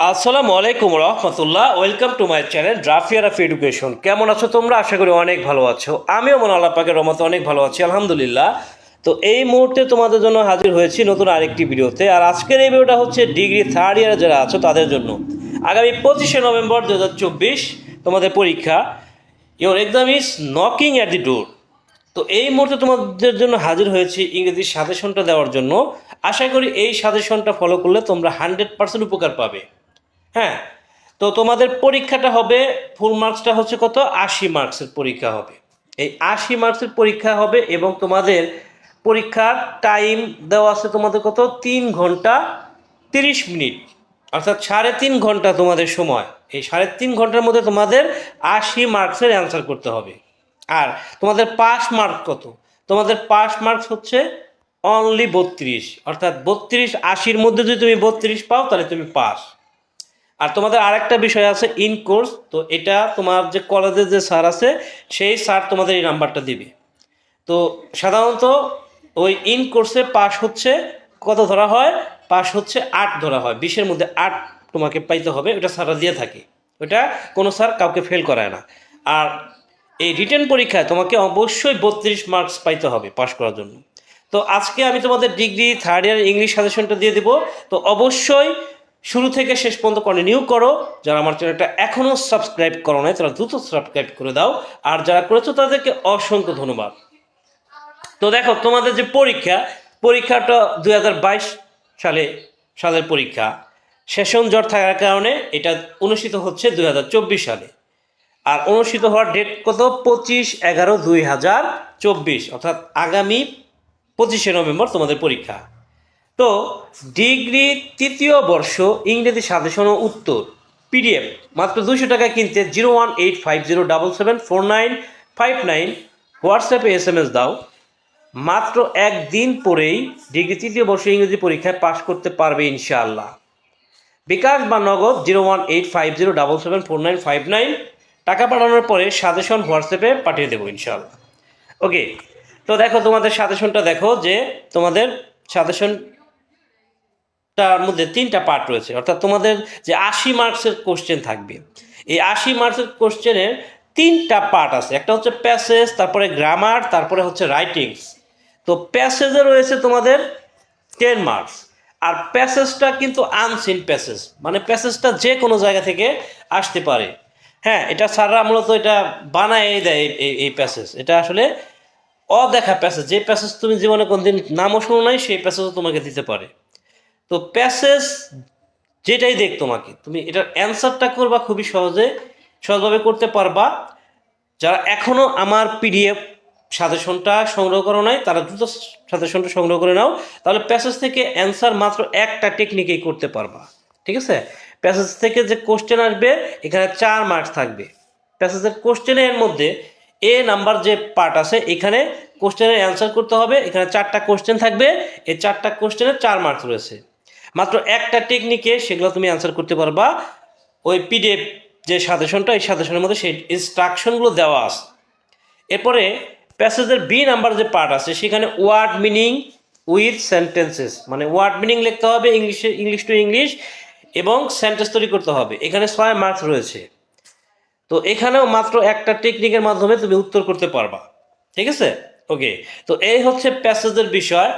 আসসালামু আলাইকুম রহমতুল্লাহ। ওয়েলকাম টু মাই চ্যানেল ড্রাফিয়ার অফ এডুকেশন কেমন আছো তোমরা? আশা করি অনেক ভালো আছো। আমিও মনে আল্লাহ পাকের রহমতে অনেক ভালো আছি, আলহামদুলিল্লাহ। তো এই মুহূর্তে তোমাদের জন্য হাজির হয়েছি নতুন আরেকটি ভিডিওতে। আর আজকের এই ভিডিওটা হচ্ছে ডিগ্রি থার্ড ইয়ারে যারা আছো, তাদের জন্য। আগামী পঁচিশে নভেম্বর দু হাজার চব্বিশ তোমাদের পরীক্ষা। Your exam is knocking at the door তো এই মুহূর্তে তোমাদের জন্য হাজির হয়েছি ইংরেজি সাজেশনটা দেওয়ার জন্য। আশা করি এই সাজেশনটা ফলো করলে তোমরা হান্ড্রেড পার্সেন্ট উপকার পাবে। হ্যাঁ তো তোমাদের পরীক্ষাটা হবে ফুল মার্কসটা হচ্ছে কত? আশি মার্কসের পরীক্ষা হবে। এই আশি মার্কসের পরীক্ষা হবে এবং তোমাদের পরীক্ষার টাইম দেওয়া আছে তোমাদের কত? তিন ঘণ্টা তিরিশ মিনিট। অর্থাৎ সাড়ে তিন ঘণ্টা তোমাদের সময়। এই সাড়ে তিন ঘণ্টার মধ্যে তোমাদের আশি মার্কসের অ্যান্সার করতে হবে। আর তোমাদের পাস মার্ক কত? তোমাদের পাস মার্কস হচ্ছে অনলি বত্রিশ। অর্থাৎ বত্রিশ আশির মধ্যে যদি তুমি বত্রিশ পাও, তাহলে তুমি পাস আর তোমাদের আরেকটা বিষয় আছে ইন কোর্স তো এটা তোমার যে কলেজের যে স্যার আছে, সেই স্যার তোমাদের এই নাম্বারটা দিবে। তো সাধারণত ওই ইন কোর্সে পাস হচ্ছে কত ধরা হয়? পাস হচ্ছে আট ধরা হয়। বিশের মধ্যে আট তোমাকে পাইতে হবে, ওটা স্যাররা দিয়ে থাকে। ওটা কোনো স্যার কাউকে ফেল করায় না। আর এই রিটার্ন পরীক্ষায় তোমাকে অবশ্যই বত্রিশ মার্কস পাইতে হবে পাস করার জন্য। তো আজকে আমি তোমাদের ডিগ্রি থার্ড ইয়ার ইংলিশ সাজেশনটা দিয়ে দেবো। তো অবশ্যই শুরু থেকে শেষ পর্যন্ত কন্টিনিউ করো। যারা আমার চ্যানেলটা এখনও সাবস্ক্রাইব করো নাই, তারা দ্রুত সাবস্ক্রাইব করে দাও। আর যারা করেছ তাদেরকে অসংখ্য ধন্যবাদ। তো দেখো, তোমাদের যে পরীক্ষা, পরীক্ষাটা দু হাজার বাইশ সালে, সালের পরীক্ষা। সেশন জ্বর থাকার কারণে এটা অনুষ্ঠিত হচ্ছে দুই হাজার চব্বিশ সালে। আর অনুষ্ঠিত হওয়ার ডেট কত? পঁচিশ এগারো দুই হাজার চব্বিশ। অর্থাৎ আগামী পঁচিশে নভেম্বর তোমাদের পরীক্ষা। তো ডিগ্রি তৃতীয় বর্ষ ইংরেজি সাজেশন ও উত্তর, পিডিএফ। মাত্র দুশো টাকা কিনতে zero one eight five zero double seven four nine five nine হোয়াটসঅ্যাপে এস এম এস দাও। মাত্র একদিন পরেই ডিগ্রি তৃতীয় বর্ষ ইংরেজি পরীক্ষায় পাশ করতে পারবে ইনশাআল্লাহ। বিকাশ বা Nagad zero one eight five zero double seven four nine five nine টাকা পাঠানোর পরে সাজেশন হোয়াটসঅ্যাপে পাঠিয়ে দেবো ইনশাআল্লাহ। ওকে, তো দেখো তোমাদের সাজেশনটা দেখো যে তোমাদের সাজেশন তার মধ্যে তিনটা পার্ট রয়েছে। অর্থাৎ তোমাদের যে আশি মার্কসের কোশ্চেন থাকবে। এই আশি মার্কসের কোশ্চেনের তিনটা পার্ট আছে। একটা হচ্ছে প্যাসেজ তারপরে গ্রামার তারপরে হচ্ছে রাইটিংস তো প্যাসেজে রয়েছে তোমাদের টেন মার্কস আর প্যাসেজটা কিন্তু আনসিন প্যাসেজ মানে প্যাসেজটা যে কোনো জায়গা থেকে আসতে পারে। হ্যাঁ এটা স্যাররা মূলত এটা বানায় দেয় এই- এই প্যাসেজ এটা আসলে অদেখা প্যাসেজ যে প্যাসেজ তুমি জীবনে কোনদিন নামও শুনো নাই, সেই প্যাসেজও তোমাকে দিতে পারে। তো প্যাসেজ যেটাই দেখ তোমাকে, তুমি এটার অ্যান্সারটা করবা খুবই সহজে, সহজভাবে করতে পারবা। যারা এখনও আমার পিডিএফ সাজেশনটা সংগ্রহ করো নাই, তারা দ্রুত সাজেশনটা সংগ্রহ করে নাও। তাহলে প্যাসেজ থেকে অ্যান্সার মাত্র একটা টেকনিকেই করতে পারবা। ঠিক আছে? প্যাসেজ থেকে যে কোশ্চেন আসবে, এখানে চার মার্কস থাকবে। প্যাসেজের কোশ্চেনের মধ্যে এ নাম্বার যে পার্ট আছে, এখানে কোশ্চেনের অ্যান্সার করতে হবে। এখানে চারটা কোশ্চেন থাকবে। এই চারটা কোশ্চেনের চার মার্কস রয়েছে। মাত্র একটা টেকনিকে সেগুলো তুমি অ্যান্সার করতে পারবা। ওই পিডিএফ যে সাজেশনটা এই সাজেশনের মধ্যে সেই ইনস্ট্রাকশনগুলো দেওয়া আছে। এরপরে প্যাসেজের বি নাম্বার যে পার্ট আছে, সেখানে ওয়ার্ড মিনিং উইথ সেন্টেন্সেস মানে ওয়ার্ড মিনিং লিখতে হবে ইংলিশে ইংলিশ টু ইংলিশ এবং সেন্টেন্স তৈরি করতে হবে। এখানে ছয় মার্কস রয়েছে। তো এখানেও মাত্র একটা টেকনিকের মাধ্যমে তুমি উত্তর করতে পারবা। ঠিক আছে? ওকে তো এই হচ্ছে প্যাসেজের বিষয়।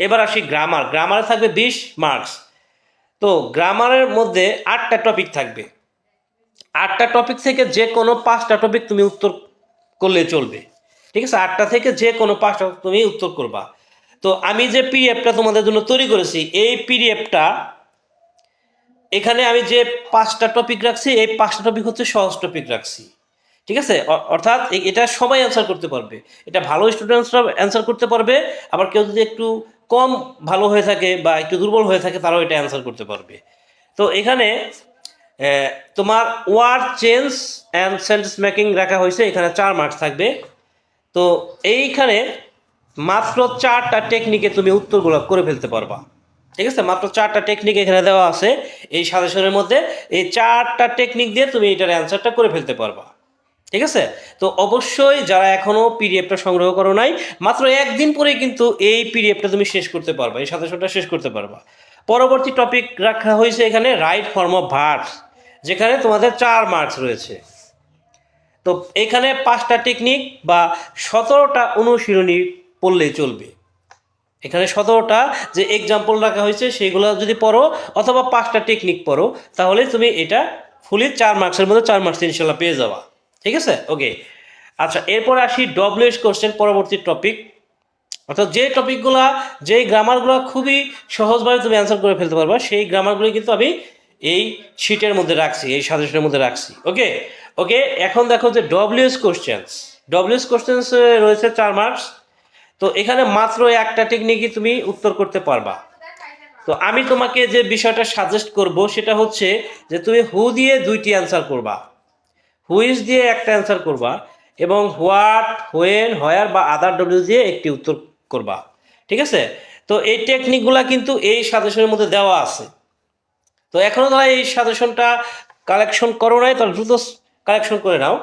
এবার আসি গ্রামার গ্রামারে থাকবে বিশ মার্কস তো গ্রামারের মধ্যে আটটা টপিক থাকবে। আটটা টপিক থেকে যে কোনো পাঁচটা টপিক তুমি উত্তর করলে চলবে। ঠিক আছে? আটটা থেকে যে কোনো পাঁচটা তুমি উত্তর করবা। তো আমি যে পিডিএফটা তোমাদের জন্য তৈরি করেছি, এই পিডিএফটা এখানে আমি যে পাঁচটা টপিক রাখছি, এই পাঁচটা টপিক হচ্ছে সহজ টপিক রাখছি। ঠিক আছে? অর্থাৎ এটা সবাই অ্যান্সার করতে পারবে। এটা ভালো স্টুডেন্টসরা অ্যান্সার করতে পারবে, আবার কেউ যদি একটু কম ভালো হয়ে থাকে বা একটু দুর্বল হয়ে থাকে, তারাও এটা অ্যান্সার করতে পারবে। তো এখানে তোমার word change and sentence making রাখা হয়েছে, এখানে চার মার্কস থাকবে। তো এইখানে মাত্র চারটা টেকনিকে তুমি উত্তরগুলো করে ফেলতে পারবা। ঠিক আছে? মাত্র চারটা টেকনিক এখানে দেওয়া আছে, এই সাজেশনের মধ্যে। এই চারটা টেকনিক দিয়ে তুমি এটার অ্যান্সারটা করে ফেলতে পারবা। ঠিক আছে? তো অবশ্যই যারা এখনও পিডিএফটা সংগ্রহ করো নাই, মাত্র একদিন পরে কিন্তু এই পিডিএফটা তুমি শেষ করতে পারবা, এই সাজেশনটা শেষ করতে পারবা। পরবর্তী টপিক রাখা হয়েছে এখানে রাইট ফর্ম অফ ভার্বস যেখানে তোমাদের চার মার্কস রয়েছে। তো এখানে পাঁচটা টেকনিক বা সতেরোটা অনুশীলনী পড়লেই চলবে। এখানে সতেরোটা যে এক্সাম্পল রাখা হয়েছে, সেগুলো যদি পড়ো অথবা পাঁচটা টেকনিক পড়ো, তাহলে তুমি এটা ফুলি চার মার্কসের মধ্যে চার মার্কস ইনশাল্লাহ পেয়ে যাবা। ঠিক আছে? ওকে আচ্ছা এরপর আসি ডব্লিউএস কোশ্চেন পরবর্তী টপিক অর্থাৎ যে টপিকগুলো যেই গ্রামারগুলো খুবই সহজভাবে তুমি অ্যান্সার করে ফেলতে পারবা, সেই গ্রামারগুলো কিন্তু আমি এই শিটের মধ্যে রাখছি, এই সাজেশনের মধ্যে রাখছি। ওকে ওকে এখন দেখো যে ডব্লিউএস কোশ্চেন্স ডব্লিউএস কোশ্চেন্স রয়েছে চার মার্কস তো এখানে মাত্র একটা টেকনিকই তুমি উত্তর করতে পারবা। তো আমি তোমাকে যে বিষয়টা সাজেস্ট করব, সেটা হচ্ছে যে তুমি হু দিয়ে দুইটি অ্যান্সার করবা। হুইজ দিয়ে একটা অ্যান্সার করবা এবং হোয়াট হোয়েন হোয়ার বা আদার ডব্লিউ দিয়ে একটি উত্তর করবা। ঠিক আছে? তো এই টেকনিকগুলা কিন্তু এই সাজেশনের মধ্যে দেওয়া আছে। তো এখনও তারা এই সাজেশনটা কালেকশন করো নাই, তাহলে দ্রুত কালেকশন করে নাও।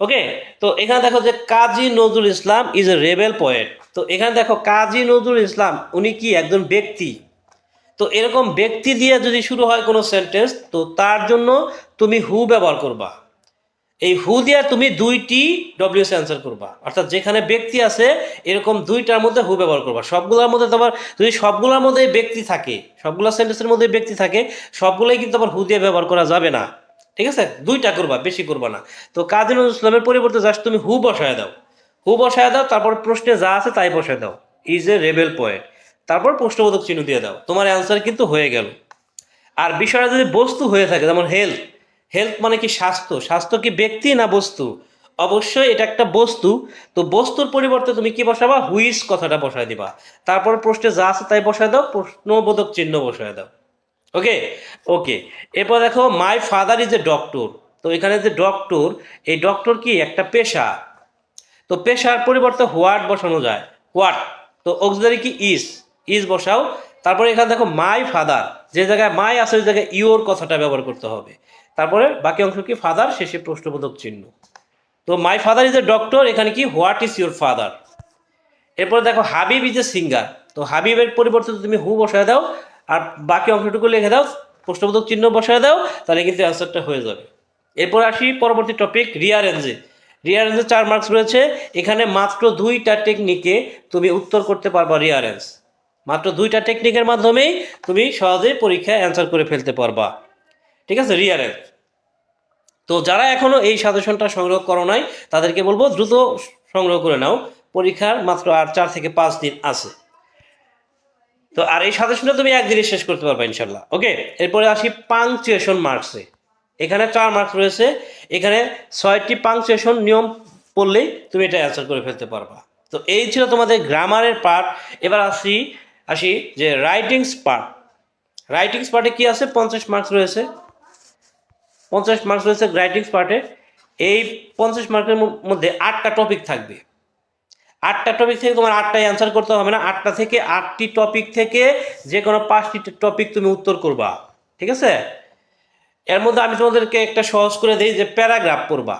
ওকে তো এখানে দেখো যে Kazi Nazrul Islam is a rebel poet তো এখানে দেখো কাজী নজরুল ইসলাম, উনি কি একজন ব্যক্তি? তো এরকম ব্যক্তি দিয়ে যদি শুরু হয় কোনো সেন্টেন্স তো তার জন্য তুমি হু ব্যবহার করবা। এই হু দিয়ে তুমি দুইটি ডব্লিউএস অ্যান্সার করবা। অর্থাৎ যেখানে ব্যক্তি আছে, এরকম দুইটার মধ্যে হু ব্যবহার করবা। সবগুলোর মধ্যে তোমার, যদি সবগুলোর মধ্যে ব্যক্তি থাকে, সবগুলো সেন্টেন্সের মধ্যে ব্যক্তি থাকে, সবগুলোই কিন্তু আবার হু দিয়ে ব্যবহার করা যাবে না। ঠিক আছে? দুইটা করবা, বেশি করবা না। তো কাজী নজরুল ইসলামের পরিবর্তে জাস্ট তুমি হু বসায় দাও। হু বসায় দাও, তারপর প্রশ্নে যা আছে তাই বসায় দাও। ইজ এ রেবেল পয়েন্ট তারপর প্রশ্নবোধক চিহ্ন দিয়ে দাও। তোমার অ্যান্সার কিন্তু হয়ে গেল। আর বিষয়টা যদি বস্তু হয়ে থাকে, যেমন হেলথ হেলথ মানে কি স্বাস্থ্য? স্বাস্থ্য কি ব্যক্তি না বস্তু? অবশ্যই এটা একটা বস্তু। তো বস্তুর পরিবর্তে তুমি কি বসাবা? হুইস কথাটা বসায় দিবা। তারপর প্রশ্নে যা আছে তাই বসায় দাও, প্রশ্নবোধক চিহ্ন বসায় দাও। ওকে? ওকে। এরপর দেখো my father is a doctor তো এখানে যে ডক্টর এই ডক্টর কি? একটা পেশা। তো পেশার পরিবর্তে হোয়াট বসানো যায়। হোয়াট তো অক্সিলারি কি? ইজ ইজ বসাও। তারপরে এখানে দেখো মাই ফাদার যে জায়গায় মাই আছে, ওই জায়গায় ইওর কথাটা ব্যবহার করতে হবে। তারপরে বাকি অংশ কি ফাদার শেষে প্রশ্নবোধক চিহ্ন। তো my father is a doctor এখানে কি হোয়াট ইজ ইউর ফাদার এরপরে দেখো, হাবিব ইজ এ সিঙ্গার তো হাবিবের পরিবর্তে তুমি হু বসায় দাও, আর বাকি অংশটুকু লিখে দাও, প্রশ্নবোধক চিহ্ন বসায় দাও, তাহলে কিন্তু অ্যান্সারটা হয়ে যাবে। এরপর আসি পরবর্তী টপিক রিয়ারেঞ্জে রিয়ারেঞ্জে চার মার্কস রয়েছে। এখানে মাত্র দুইটা টেকনিকে তুমি উত্তর করতে পারবা রিয়ারেঞ্জ মাত্র দুইটা টেকনিকের মাধ্যমেই তুমি সহজেই পরীক্ষায় অ্যান্সার করে ফেলতে পারবা। ঠিক আছে রিয়ারেঞ্জ তো যারা এখনও এই সাজেশনটা সংগ্রহ করো নাই, তাদেরকে বলব দ্রুত সংগ্রহ করে নাও। পরীক্ষার মাত্র আর চার থেকে পাঁচ দিন আছে। তো আর এই সাজেশনটা তুমি একদিনে শেষ করতে পারবে ইনশাল্লাহ, ওকে? এরপরে আসি পাংচুয়েশন মার্কসে এখানে চার মার্কস রয়েছে, এখানে ছয়টি পাংচুয়েশন নিয়ম পড়লেই তুমি এটা অ্যান্সার করে ফেলতে পারবা। তো এই ছিল তোমাদের গ্রামারের পার্ট এবার আসি আসি যে রাইটিংস পার্ট রাইটিংস পার্টে কি আছে? পঞ্চাশ মার্কস রয়েছে। পঞ্চাশ মার্কস রয়েছে রাইটিংস পার্টে এই পঞ্চাশ মার্কের মধ্যে আটটা টপিক থাকবে। আটটা টপিক থেকে তোমার আটটাই অ্যান্সার করতে হবে না। আটটা থেকে আটটি টপিক থেকে যে কোনো পাঁচটি টপিক তুমি উত্তর করবা। ঠিক আছে? এর মধ্যে আমি তোমাদেরকে একটা সহজ করে দিই যে প্যারাগ্রাফ করবা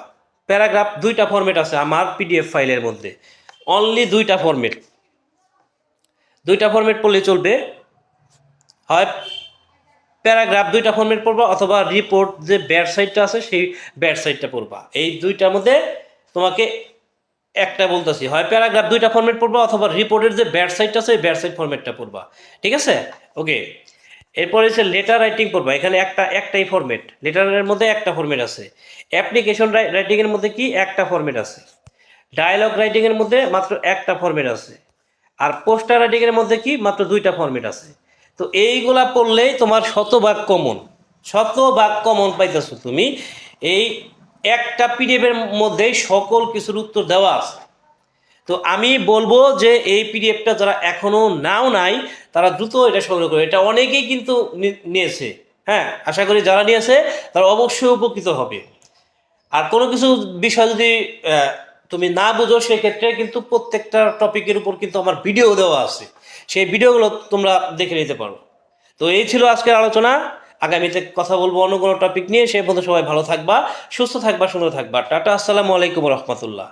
প্যারাগ্রাফ দুইটা ফরম্যাট আছে আমার পিডিএফ ফাইলের মধ্যে। অনলি দুইটা ফরম্যাট দুইটা ফরম্যাট পড়লে চলবে। হয় প্যারাগ্রাফ দুইটা ফর্মেট পড়বা অথবা রিপোর্ট যে ব্যাড সাইডটা আছে সেই ব্যাড সাইডটা পড়বা। এই দুইটার মধ্যে তোমাকে একটা বলতেছি, হয় প্যারাগ্রাফ দুইটা ফর্মেট পড়বা অথবা রিপোর্টের যে ব্যাড সাইডটা আছে ওই ব্যাড সাইড ফরম্যাটটা পড়বা। ঠিক আছে? ওকে এরপরে হচ্ছে লেটার রাইটিং পড়বা। এখানে একটা, একটাই ফরম্যাট লেটারের মধ্যে একটা ফরম্যাট আছে। অ্যাপ্লিকেশন রাইটিংয়ের মধ্যে কি? একটা ফরম্যাট আছে। ডায়ালগ রাইটিংয়ের মধ্যে মাত্র একটা ফরম্যাট আছে। আর পোস্টার রাইটিংয়ের মধ্যে কি? মাত্র দুইটা ফরম্যাট আছে। তো এইগুলা পড়লেই তোমার শতভাগ কমন শতভাগ কমন পাইতেছো তুমি। এই একটা পিডিএফের মধ্যেই সকল কিছুর উত্তর দেওয়া আছে। তো আমি বলব যে এই পিডিএফটা যারা এখনও নাও নাই, তারা দ্রুত এটা সংগ্রহ করে। এটা অনেকেই কিন্তু নিয়েছে। হ্যাঁ আশা করি যারা নিয়েছে, তারা অবশ্যই উপকৃত হবে। আর কোনো কিছু বিষয় যদি তুমি না বুঝো, সেক্ষেত্রে কিন্তু প্রত্যেকটা টপিকের উপর কিন্তু আমার ভিডিও দেওয়া আছে। সেই ভিডিওগুলো তোমরা দেখে নিতে পারো। তো এই ছিল আজকের আলোচনা। আগামীতে কথা বলব অন্য কোনো টপিক নিয়ে। সে পর্যন্ত সবাই ভালো থাকবা, সুস্থ থাকবা, সুন্দর থাকবা। টাটা, আসসালামু আলাইকুম রহমতুল্লাহ।